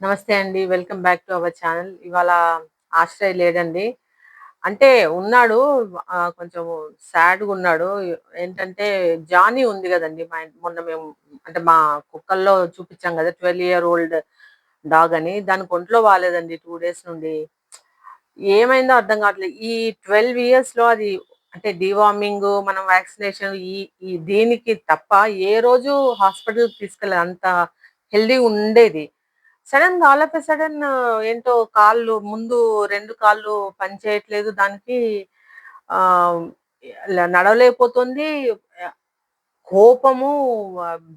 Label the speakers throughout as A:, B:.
A: నమస్తే అండి welcome back to our channel. ఇవాళ ఆశ్రయ్ లేడండి. అంటే ఉన్నాడు కొంచెం సాడ్గా ఉన్నాడు. ఏంటంటే జానీ ఉంది కదండి మా మొన్న మేము అంటే మా కుక్కల్లో చూపించాం కదా ట్వెల్వ్ ఇయర్ ఓల్డ్ డాగ్ అని. దానికి ఒంట్లో బాగాలేదండి టూ డేస్ నుండి. ఏమైందో అర్థం కావట్లేదు. ఈ ట్వెల్వ్ ఇయర్స్లో అది అంటే డివార్మింగ్ మనం వ్యాక్సినేషన్ ఈ ఈ దీనికి తప్ప ఏ రోజు హాస్పిటల్ తీసుకెళ్ళదు అంత హెల్దీ ఉండేది. సడన్గా ఆల్ ఆఫ్ ఎ సడన్ ఏంటో కాళ్ళు ముందు రెండు కాళ్ళు పనిచేయట్లేదు. దానికి ఆ నడవలేకపోతుంది. కోపము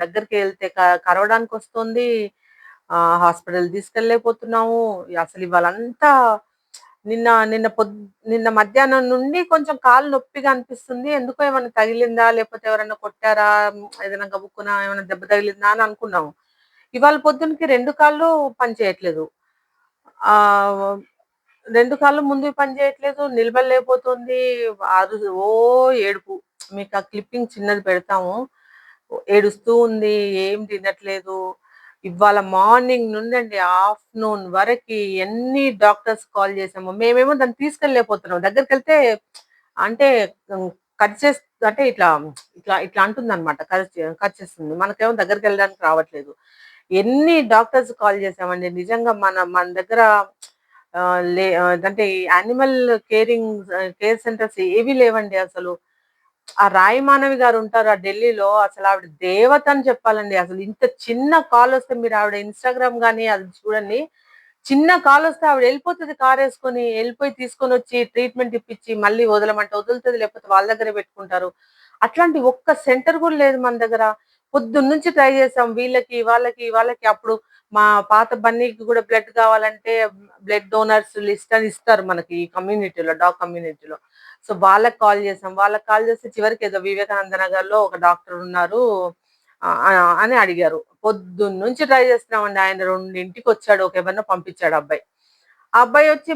A: దగ్గరికి వెళ్తే కరవడానికి వస్తుంది. ఆ హాస్పిటల్ తీసుకెళ్ళలేకపోతున్నాము. అసలు ఇవాళంతా నిన్న నిన్న పొద్ నిన్న మధ్యాహ్నం నుండి కొంచెం కాలు నొప్పిగా అనిపిస్తుంది. ఎందుకో ఏమైనా తగిలిందా? లేకపోతే ఎవరైనా కొట్టారా? ఏదైనా గబుక్కున? ఏమైనా దెబ్బ తగిలిందా? అని అనుకున్నాము. ఇవాళ పొద్దునకి రెండు కాళ్ళు పనిచేయట్లేదు ఆ రెండు కాళ్ళు ముందు పని చేయట్లేదు నిలబడలేకపోతుంది ఆరు ఓ ఏడుపు. మీకు ఆ క్లిప్పింగ్ చిన్నది పెడతాము. ఏడుస్తూ ఉంది ఏం తినట్లేదు. ఇవాళ మార్నింగ్ నుండి ఆఫ్టర్నూన్ వరకు ఎన్ని డాక్టర్స్ కాల్ చేసాము మేమేమో దాన్ని తీసుకెళ్ళలేకపోతున్నాం. దగ్గరికి వెళ్తే అంటే కట్ చేసి అంటే ఇట్లా ఇట్లా ఇట్లా అంటుంది అనమాట కట్ చేస్తుంది. మనకేమో దగ్గరికి వెళ్ళడానికి రావట్లేదు. ఎన్ని డాక్టర్స్ కాల్ చేసామండి నిజంగా మన మన దగ్గర ఆ, లే అంటే యానిమల్ కేరింగ్ కేర్ సెంటర్స్ ఏవి లేవండి అసలు. ఆ రాయి మానవి గారు ఉంటారు ఆ ఢిల్లీలో అసలు ఆవిడ దేవత అని చెప్పాలండి. అసలు ఇంత చిన్న కాల్ వస్తే మీరు ఆవిడ ఇన్స్టాగ్రామ్ కానీ అది చూడండి. చిన్న కాల్ వస్తే ఆవిడ వెళ్ళిపోతుంది కార్ వేసుకొని వెళ్ళిపోయి తీసుకొని వచ్చి ట్రీట్మెంట్ ఇప్పించి మళ్ళీ వదలమంటే వదులుతుంది లేకపోతే వాళ్ళ దగ్గరే పెట్టుకుంటారు. అట్లాంటి ఒక్క సెంటర్ కూడా లేదు మన దగ్గర. పొద్దున్న నుంచి ట్రై చేసాం వీళ్ళకి వాళ్ళకి వాళ్ళకి అప్పుడు మా పాత బన్నీకి కూడా బ్లడ్ కావాలంటే బ్లడ్ డోనర్స్ లిస్ట్ అని ఇస్తారు మనకి ఈ కమ్యూనిటీలో డాగ్ కమ్యూనిటీలో సో వాళ్ళకి కాల్ చేసాం వాళ్ళకి కాల్ చేస్తే చివరికి ఏదో వివేకానంద నగర్లో ఒక డాక్టర్ ఉన్నారు అని అడిగారు. పొద్దున్న నుంచి ట్రై చేస్తున్నామండి. ఆయన రెండింటికి వచ్చాడు ఒక ఎవరినో పంపించాడు అబ్బాయి. ఆ అబ్బాయి వచ్చి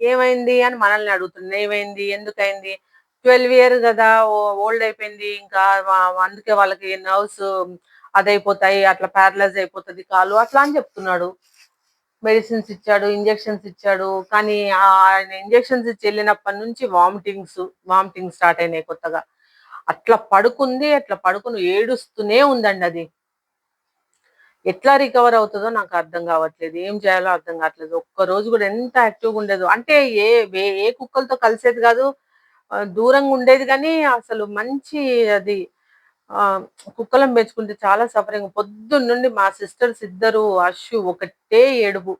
A: ఏమైంది? అని మనల్ని అడుగుతుంది ఏమైంది? ఎందుకైంది? ట్వెల్వ్ ఇయర్ కదా ఓల్డ్ అయిపోయింది ఇంకా అందుకే వాళ్ళకి నర్వ్స్ అదైపోతాయి అట్లా ప్యారలైజ్ అయిపోతుంది కాలు అట్లా అని చెప్తున్నాడు. మెడిసిన్స్ ఇచ్చాడు ఇంజెక్షన్స్ ఇచ్చాడు కానీ ఆయన ఇంజెక్షన్స్ ఇచ్చి వెళ్ళినప్పటి నుంచి వామిటింగ్స్ వామిటింగ్ స్టార్ట్ అయినాయి కొత్తగా. అట్లా పడుకుంది అట్లా పడుకుని ఏడుస్తూనే ఉందండి అది. ఎట్లా రికవర్ అవుతుందో నాకు అర్థం కావట్లేదు ఏం చేయాలో అర్థం కావట్లేదు. ఒక్క రోజు కూడా ఎంత యాక్టివ్గా ఉండేదో అంటే ఏ ఏ కుక్కలతో కలిసేది కాదు దూరంగా ఉండేది కానీ అసలు మంచి అది కుక్కలం పెంచుకుంటే చాలా సఫరింగ్ పొద్దున్న నుండి మా సిస్టర్స్ ఇద్దరు అషు ఒకటే ఏడుపు.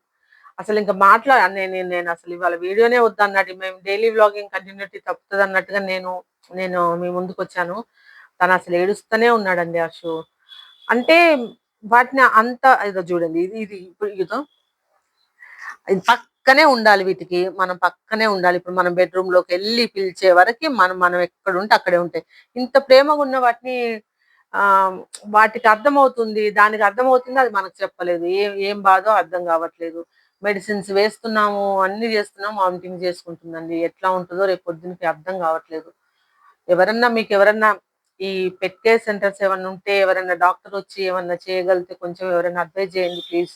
A: అసలు ఇంకా మాట్లా నేను నేను అసలు ఇవాళ వీడియోనే వద్దన్నట్టు మేము డైలీ వ్లాగింగ్ కంటిన్యూటీ తప్పుతుంది అన్నట్టుగా నేను నేను మీ ముందుకు వచ్చాను. తను అసలు ఏడుస్తూనే ఉన్నాడండి అషు అంటే వాటిని అంత ఇదో చూడండి ఇది ఇది ఇప్పుడు ఇదో. ఇది పక్కనే ఉండాలి వీటికి. మనం పక్కనే ఉండాలి. ఇప్పుడు మనం బెడ్రూమ్లోకి వెళ్ళి పిలిచే వరకు మనం మనం ఎక్కడ ఉంటే అక్కడే ఉంటాయి. ఇంత ప్రేమగా ఉన్న వాటిని ఆ వాటికి అర్థమవుతుంది. దానికి అర్థమవుతుంది అది మనకు చెప్పలేదు. ఏం ఏం బాధో అర్థం కావట్లేదు. మెడిసిన్స్ వేస్తున్నాము అన్ని చేస్తున్నాము వామిటింగ్ చేసుకుంటుందండి. ఎట్లా ఉంటుందో రేపు పొద్దునకి అర్థం కావట్లేదు. ఎవరన్నా మీకు ఎవరన్నా ఈ పెట్టే సెంటర్స్ ఏమన్నా ఉంటే ఎవరైనా డాక్టర్ వచ్చి ఏమన్నా చేయగలిగితే కొంచెం ఎవరైనా అడ్వైజ్ చేయండి ప్లీజ్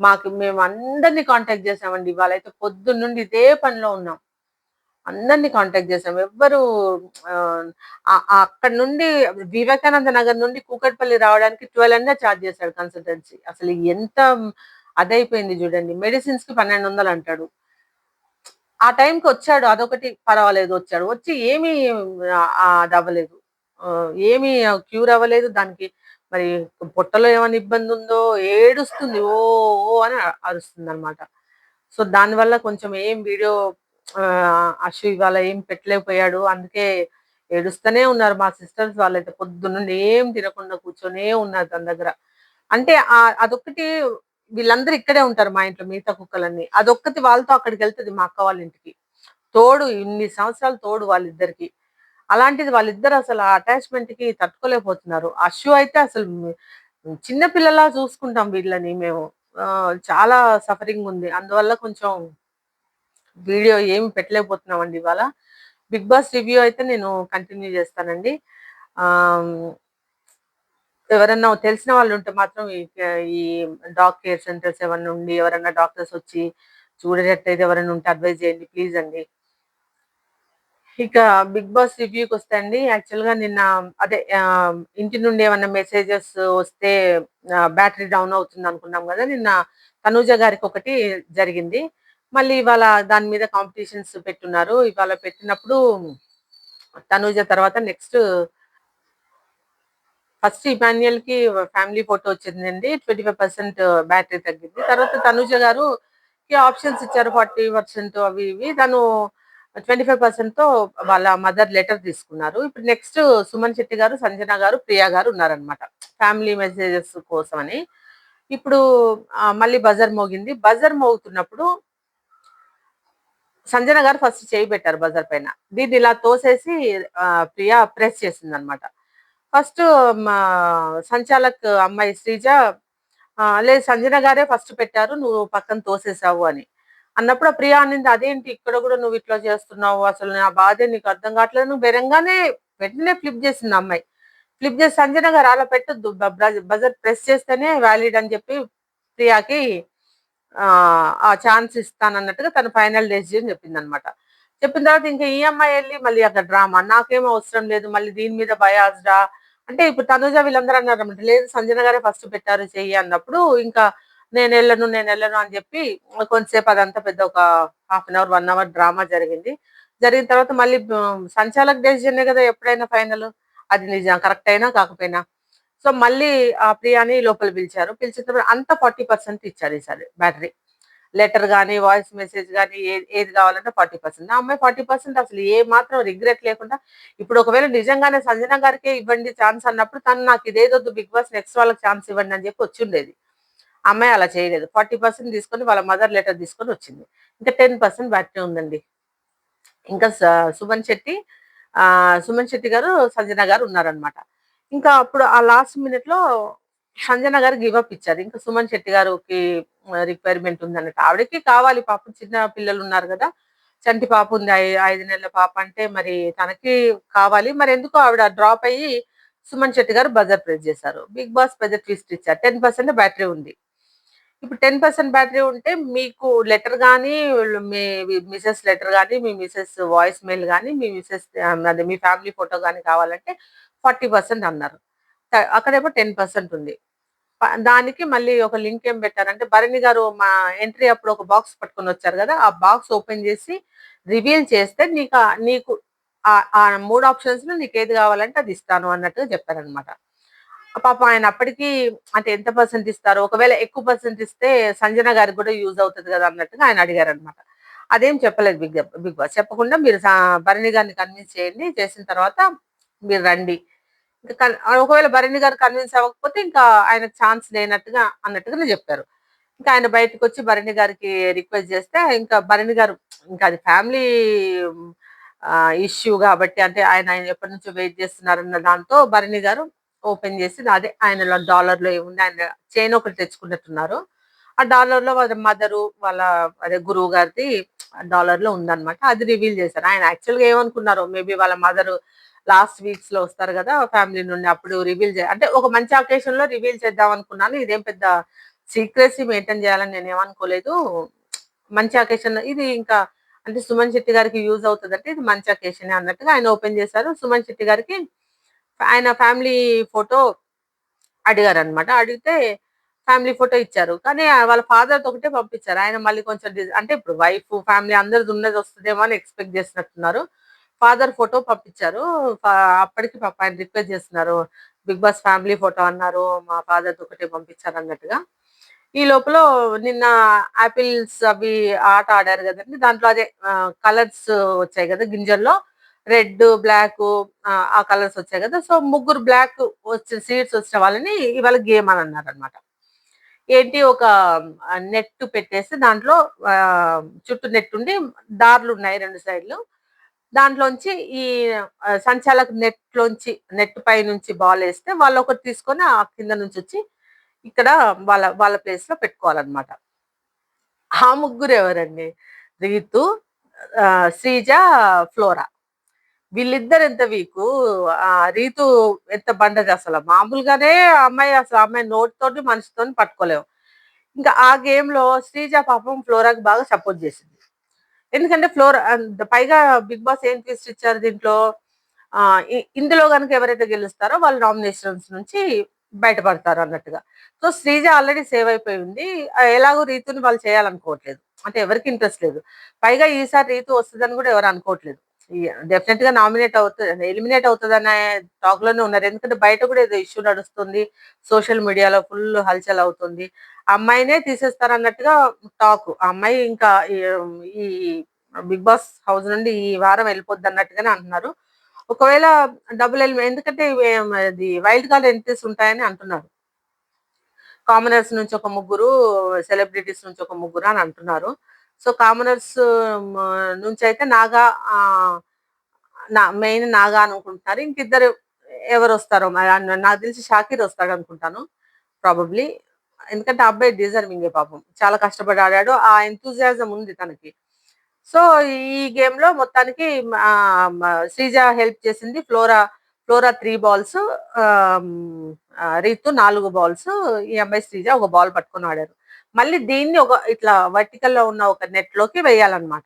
A: మాకు మేము అందరినీ కాంటాక్ట్ చేసామండి ఇవాళ అయితే పొద్దున్న నుండి ఇదే పనిలో ఉన్నాం. అందరినీ కాంటాక్ట్ చేసాం ఎవ్వరు అక్కడ నుండి వివేకానంద నగర్ నుండి కూకట్పల్లి రావడానికి ట్వెల్వ్ అన్న ఛార్జ్ చేశాడు కన్సల్టెన్సీ అసలు ఎంత అదైపోయింది చూడండి. మెడిసిన్స్కి పన్నెండు వందలు అంటాడు. ఆ టైంకి వచ్చాడు. అదొకటి పర్వాలేదు వచ్చాడు. వచ్చి ఏమీ అది అవ్వలేదు. ఏమీ క్యూర్ అవ్వలేదు. దానికి మరి పొట్టలో ఏమైనా ఇబ్బంది ఉందో ఏడుస్తుంది. ఓ ఓ అని అరుస్తుంది అనమాట సో దానివల్ల కొంచెం ఏం వీడియో అశు ఇవాళ ఏం పెట్టలేకపోయాడు. అందుకే ఏడుస్తూనే ఉన్నారు మా సిస్టర్స్ వాళ్ళైతే. పొద్దున్నండి ఏం తినకుండా కూర్చొనే ఉన్నారు దాని దగ్గర. అంటే అదొక్కటి వీళ్ళందరూ ఇక్కడే ఉంటారు మా ఇంట్లో మిగతా కుక్కలన్నీ. అదొక్కటి వాళ్ళతో అక్కడికి వెళ్తుంది మా అక్క వాళ్ళ ఇంటికి. తోడు ఇన్ని సంవత్సరాలు తోడు వాళ్ళిద్దరికి. అలాంటిది వాళ్ళిద్దరు అసలు ఆ అటాచ్మెంట్కి తట్టుకోలేకపోతున్నారు. అశు అయితే అసలు చిన్నపిల్లలా చూసుకుంటాం వీళ్ళని మేము. చాలా సఫరింగ్ ఉంది. అందువల్ల కొంచెం వీడియో ఏమి పెట్టలేకపోతున్నామండి ఇవాళ. బిగ్ బాస్ రివ్యూ అయితే నేను కంటిన్యూ చేస్తానండి. ఎవరన్నా తెలిసిన వాళ్ళు ఉంటే మాత్రం ఈ ఈ డాగ్ కేర్ సెంటర్స్ ఏమన్నా ఉండి ఎవరన్నా డాక్టర్స్ వచ్చి చూడేటట్టయితే ఎవరైనా ఉంటే అడ్వైజ్ చేయండి ప్లీజ్ అండి. ఇక బిగ్ బాస్ రివ్యూకి వస్తే అండి యాక్చువల్గా నిన్న అదే ఇంటి నుండి ఏమన్నా మెసేజెస్ వస్తే బ్యాటరీ డౌన్ అవుతుంది అనుకున్నాం కదా నిన్న తనూజ గారికి ఒకటి జరిగింది. మళ్ళీ ఇవాళ దాని మీద కాంపిటీషన్స్ పెట్టున్నారు. ఇవాళ పెట్టినప్పుడు తనూజ తర్వాత నెక్స్ట్ ఫస్ట్ ఇమాన్యుయల్కి ఫ్యామిలీ ఫోటో వచ్చిందండి. ట్వంటీ ఫైవ్ పర్సెంట్ బ్యాటరీ తగ్గింది. తర్వాత తనుజ గారు ఆప్షన్స్ ఇచ్చారు ఫార్టీ పర్సెంట్ అవి ఇవి. తను ట్వంటీ ఫైవ్ పర్సెంట్తో వాళ్ళ మదర్ లెటర్ తీసుకున్నారు. ఇప్పుడు నెక్స్ట్ సుమన్ శెట్టి గారు సంజన గారు ప్రియా గారు ఉన్నారనమాట ఫ్యామిలీ మెసేజెస్ కోసం అని ఇప్పుడు మళ్ళీ బజర్ మోగింది. బజర్ మోగుతున్నప్పుడు సంజన గారు ఫస్ట్ చేయి పెట్టారు బజర్ పైన. దీన్ని ఇలా తోసేసి ప్రియా ప్రెస్ చేసింది అనమాట ఫస్ట్ మా సంచాలక్ అమ్మాయి శ్రీజ లేదు సంజన గారే ఫస్ట్ పెట్టారు నువ్వు పక్కన తోసేసావు అని. అన్నప్పుడు ఆ ప్రియా అనింది అదేంటి ఇక్కడ కూడా నువ్వు ఇట్లా చేస్తున్నావు? అసలు నా బాధ నీకు అర్థం కావట్లేదు. నువ్వు బెరంగానే వెంటనే ఫ్లిప్ చేసింది అమ్మాయి. ఫ్లిప్ చేసి సంజన గారు అలా పెట్టద్దు బజర్ ప్రెస్ చేస్తేనే వ్యాలిడ్ అని చెప్పి ప్రియాకి ఆ ఛాన్స్ ఇస్తానన్నట్టుగా తన ఫైనల్ డెసిజన్ చెప్పింది అనమాట చెప్పిన తర్వాత ఇంకా ఈ అమ్మాయి వెళ్ళి మళ్ళీ అక్కడ డ్రామా నాకేం అవసరం లేదు మళ్ళీ దీని మీద బయాస్డా అంటే ఇప్పుడు తనుజ వీళ్ళందరూ అన్నారు అనమాట లేదు సంజన గారే ఫస్ట్ పెట్టారు చెయ్యి అన్నప్పుడు ఇంకా నేను వెళ్ళను నేను వెళ్ళను అని చెప్పి కొంతసేపు అదంతా పెద్ద ఒక half an hour one hour drama జరిగింది. జరిగిన తర్వాత మళ్ళీ సంచాలక డెసిజనే కదా ఎప్పుడైనా ఫైనల్ అది నిజం కరెక్ట్ అయినా కాకపోయినా. సో మళ్ళీ ఆ ప్రియాని లోపల పిలిచారు. పిలిచిన తర్వాత అంత ఫార్టీ పర్సెంట్ ఇచ్చారు ఈసారి బ్యాటరీ లెటర్ కానీ వాయిస్ మెసేజ్ కానీ ఏది కావాలంటే ఫార్టీ పర్సెంట్ ఆ అమ్మాయి ఫార్టీ పర్సెంట్ అసలు ఏ మాత్రం రిగ్రెట్ లేకుండా ఇప్పుడు ఒకవేళ నిజంగానే సంజన గారికే ఇవ్వండి ఛాన్స్ అన్నప్పుడు తను నాకు ఇదేదొద్దు బిగ్ బాస్ నెక్స్ట్ వాళ్ళకి ఛాన్స్ ఇవ్వండి అని చెప్పి వచ్చి ఉండేది. అమ్మాయి అలా చేయలేదు. ఫార్టీ పర్సెంట్ తీసుకొని వాళ్ళ మదర్ లెటర్ తీసుకొని వచ్చింది. ఇంకా టెన్ పర్సెంట్ బ్యాటరీ ఉందండి. ఇంకా సుమన్ శెట్టి సుమన్ శెట్టి గారు సంజన గారు ఉన్నారనమాట ఇంకా అప్పుడు ఆ లాస్ట్ మినిట్లో సంజన గారు గివప్ ఇచ్చారు. ఇంకా సుమన్ శెట్టి గారికి రిక్వైర్మెంట్ ఉందన్నట్టు. ఆవిడకి కావాలి పాపం చిన్న పిల్లలు ఉన్నారు కదా. చంటి పాప ఉంది ఐ- ఐదు నెలల పాప అంటే మరి తనకి కావాలి. మరి ఎందుకో ఆవిడ డ్రాప్ అయ్యి సుమన్ శెట్టి గారు బజర్ ప్రెస్ చేశారు. బిగ్ బాస్ పెద్ద ట్విస్ట్ ఇచ్చారు. టెన్ పర్సెంట్ బ్యాటరీ ఉంది. ఇప్పుడు టెన్ పర్సెంట్ బ్యాటరీ ఉంటే మీకు లెటర్ కానీ మీ మిసెస్ లెటర్ కానీ మీ మిసెస్ వాయిస్ మెయిల్ కానీ మీ మిసెస్ అదే మీ ఫ్యామిలీ ఫోటో కానీ కావాలంటే ఫార్టీ పర్సెంట్ అన్నారు. అక్కడేమో టెన్ పర్సెంట్ ఉంది. దానికి మళ్ళీ ఒక లింక్ ఏం పెట్టారంటే భరణి గారు మా ఎంట్రీ అప్పుడు ఒక బాక్స్ పట్టుకొని వచ్చారు కదా ఆ బాక్స్ ఓపెన్ చేసి రివీల్ చేస్తే నీకు నీకు ఆ- ఆ మూడు ఆప్షన్స్లో నీకు ఏది కావాలంటే అది ఇస్తాను అన్నట్టుగా చెప్పారనమాట పాపం ఆయన అప్పటికీ అంటే ఎంత పర్సెంట్ ఇస్తారు ఒకవేళ ఎక్కువ పర్సెంట్ ఇస్తే సంజన గారికి కూడా యూజ్ అవుతుంది కదా అన్నట్టుగా ఆయన అడిగారు అనమాట అదేం చెప్పలేదు బిగ్ బిగ్ బాస్ చెప్పకుండా మీరు భరణి గారిని కన్విన్స్ చేయండి చేసిన తర్వాత మీరు రండి. ఇంకా ఒకవేళ భరణి గారు కన్విన్స్ అవ్వకపోతే ఇంకా ఆయన ఛాన్స్ లేనట్టుగా అన్నట్టుగానే చెప్పారు. ఇంకా ఆయన బయటకు వచ్చి భరణి గారికి రిక్వెస్ట్ చేస్తే ఇంకా భరణి గారు ఇంకా అది ఫ్యామిలీ ఇష్యూ కాబట్టి అంటే ఆయన ఆయన ఎప్పటి నుంచో వెయిట్ చేస్తున్నారన్న దాంతో భరణి గారు ఓపెన్ చేసి అదే ఆయన డాలర్లో ఏముంది ఆయన చైన్ ఒకటి తెచ్చుకున్నట్టున్నారు. ఆ డాలర్లో వాళ్ళ మదరు వాళ్ళ అదే గురువు గారిది డాలర్లో ఉందన్నమాట. అది రివీల్ చేశారు. ఆయన యాక్చువల్గా ఏమనుకున్నారు మేబీ వాళ్ళ మదర్ లాస్ట్ వీక్స్లో వస్తారు కదా ఫ్యామిలీ నుండి అప్పుడు రివీల్ చే అంటే ఒక మంచి అకేషన్లో రివీల్ చేద్దాం అనుకున్నాను. ఇదేం పెద్ద సీక్రెసీ మెయింటైన్ చేయాలని నేను ఏమనుకోలేదు. మంచి అకేషన్ ఇది ఇంకా అంటే సుమన్ శెట్టి గారికి యూజ్ అవుతుంది అంటే ఇది మంచి అకేషన్ అన్నట్టుగా ఆయన ఓపెన్ చేశారు. సుమన్ శెట్టి గారికి ఆయన ఫ్యామిలీ ఫోటో అడిగారు అనమాట అడిగితే ఫ్యామిలీ ఫోటో ఇచ్చారు. కానీ వాళ్ళ ఫాదర్ ఒకటే పంపించారు. ఆయన మళ్ళీ కొంచెం అంటే ఇప్పుడు వైఫ్ ఫ్యామిలీ అందరిది ఉన్నది వస్తుందేమో అని ఎక్స్పెక్ట్ చేసినట్టున్నారు. ఫాదర్ ఫోటో పంపించారు. అప్పటికి పాప ఆయన రిక్వెస్ట్ చేస్తున్నారు. బిగ్ బాస్ ఫ్యామిలీ ఫోటో అన్నారు. మా ఫాదర్ ఒకటే పంపించారు అన్నట్టుగా. ఈ లోపల నిన్న ఆపిల్స్ అవి ఆట ఆడారు కదండి. దాంట్లో అదే కలర్స్ వచ్చాయి కదా గింజల్లో. రెడ్ బ్లాక్ ఆ కలర్స్ వచ్చాయి కదా. సో ముగ్గురు బ్లాక్ వచ్చిన సీడ్స్ వచ్చిన వాళ్ళని ఇవాళ గేమ్ అని అన్నారు అనమాట ఏంటి ఒక నెట్ పెట్టేసి దాంట్లో చుట్టూ నెట్ ఉండి దారులు ఉన్నాయి రెండు సైడ్లు. దాంట్లోంచి ఈ ఆ, సంచాలక నెట్ నెట్ పై నుంచి బాల్ వేస్తే వాళ్ళు ఒకటి తీసుకొని ఆ కింద నుంచి వచ్చి ఇక్కడ వాళ్ళ వాళ్ళ ప్లేస్లో పెట్టుకోవాలన్నమాట. ఆ ముగ్గురు ఎవరండి? రీతు శ్రీజ ఫ్లోరా. వీళ్ళిద్దరు ఎంత వీకు? ఆ రీతు ఎంత బండది అసలు? మామూలుగానే ఆ అమ్మాయి అసలు అమ్మాయి నోటితోటి మనిషితో పట్టుకోలేము ఇంకా ఆ గేమ్లో శ్రీజ పాపం ఫ్లోరాకి బాగా సపోర్ట్ చేసింది. ఎందుకంటే ఫ్లోరా పైగా బిగ్ బాస్ ఏం ట్విస్ట్ ఇచ్చారు దీంట్లో? ఆ ఇందులో కనుక ఎవరైతే గెలుస్తారో వాళ్ళు నామినేషన్స్ నుంచి బయటపడతారు అన్నట్టుగా. సో శ్రీజ ఆల్రెడీ సేవ్ అయిపోయి ఉంది. ఎలాగో రీతుని వాళ్ళు చేయాలనుకోవట్లేదు. అంటే ఎవరికి ఇంట్రెస్ట్ లేదు. పైగా ఈసారి రీతు వస్తుందని కూడా ఎవరు అనుకోవట్లేదు. డెఫినెట్గా నామినేట్ అవుతుంది ఎలిమినేట్ అవుతుంది అనే టాక్లోనే ఉన్నారు. ఎందుకంటే బయట కూడా ఏదో ఇష్యూ నడుస్తుంది సోషల్ మీడియాలో ఫుల్ హల్చల్ అవుతుంది. అమ్మాయినే తీసేస్తారు అన్నట్టుగా టాక్ అమ్మాయి ఇంకా ఈ- బిగ్ బాస్ హౌస్ నుండి ఈ వారం వెళ్ళిపోద్ది అన్నట్టుగానే అంటున్నారు. ఒకవేళ డబుల్ ఎలిమి ఎందుకంటే ఇది వైల్డ్ కార్డ్ ఎంట్రీస్ ఉంటాయని అంటున్నారు. కామనర్స్ నుంచి ఒక ముగ్గురు సెలబ్రిటీస్ నుంచి ఒక ముగ్గురు అని అంటున్నారు. సో కామనర్స్ నుంచి అయితే నాగా ఆ, నా మెయిన్ నాగా అనుకుంటున్నారు. ఇంకిద్దరు ఎవరు వస్తారో నాకు తెలిసి షాకీర్ వస్తాడు అనుకుంటాను ప్రాబబ్లీ ఎందుకంటే ఆ అబ్బాయి డిజర్వింగ్ పాపం. చాలా కష్టపడి ఆడాడు ఆ ఎంతూజియాజం ఉంది తనకి. సో ఈ గేమ్లో మొత్తానికి శ్రీజ హెల్ప్ చేసింది. Flora Flora three balls Ritu నాలుగు బాల్స్. ఈ అమ్మాయి శ్రీజ ఒక బాల్ పట్టుకొని ఆడారు. మళ్ళీ దీన్ని ఒక ఇట్లా వర్టికల్లో ఉన్న ఒక నెట్లోకి వేయాలన్నమాట.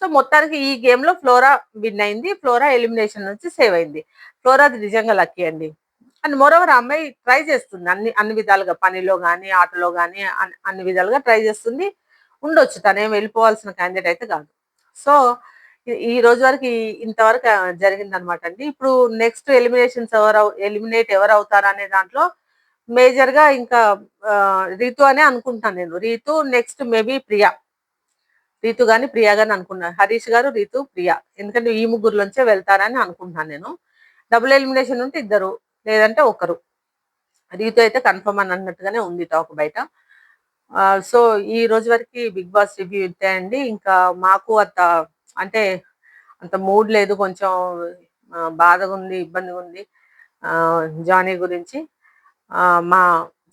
A: సో మొత్తానికి ఈ గేమ్లో ఫ్లోరా విన్ అయింది ఫ్లోరా ఎలిమినేషన్ నుంచి సేవ్ అయింది. ఫ్లోరా నిజంగా లక్కీ అండి. అండ్ మోరవర్ అమ్మాయి ట్రై చేస్తుంది అన్ని అన్ని విధాలుగా పనిలో కానీ ఆటలో కానీ అన్ని విధాలుగా ట్రై చేస్తుంది. ఉండొచ్చు తనేం వెళ్ళిపోవాల్సిన క్యాండిడేట్ అయితే కాదు. సో ఈ- రోజు వరకు ఇంతవరకు జరిగిందనమాట అండి. ఇప్పుడు నెక్స్ట్ ఎలిమినేషన్స్ ఎవరు ఎలిమినేట్ ఎవరు అవుతారు అనే దాంట్లో మేజర్గా ఇంకా రీతు అనే అనుకుంటాను నేను. Ritu next maybe Priya. Ritu గాని ప్రియా గాని అనుకున్నాను హరీష్ గారు రీతు ప్రియా. ఎందుకంటే ఈ ముగ్గురులోంచే వెళ్తారని అనుకుంటున్నాను నేను. డబుల్ ఎలిమినేషన్ ఉంటే ఇద్దరు లేదంటే ఒకరు. రీతు అయితే కన్ఫర్మ్ అని అన్నట్టుగానే ఉంది టాక్ బయట. సో ఈ రోజు వరకు బిగ్ బాస్ రివ్యూ ఇంతే అండి ఇంకా మాకు అంత అంటే అంత మూడ్ లేదు. కొంచెం బాధగా ఉంది ఇబ్బందిగా ఉంది జానీ గురించి. మా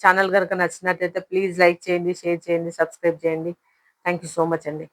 A: ఛానల్ కనుక నచ్చినట్టయితే ప్లీజ్ లైక్ చేయండి షేర్ చేయండి సబ్స్క్రైబ్ చేయండి. థ్యాంక్ యూ సో మచ్ అండి.